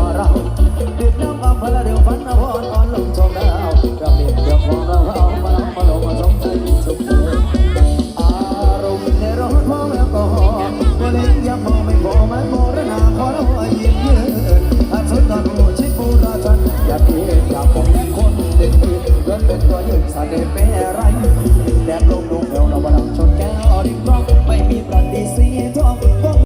กันอเราดื่มน้ำอัมพลเดียวฝันอภรอ่อนลงชมดาวกระเบียดเดียองเราเอามาเอามาลงมาสมใจสุขเอารมณ์ในรถของแอลกอฮอล์ตัวเล็กยังมองไม่พอมันโมรณาขอแล้วยิ้มยืนาชุดตอนหัวชิบูราชันอยากเห็นอยาผมคนเด็ดเกินเป็นตัวยืนสาเดเป็นอะไรแดดลงดู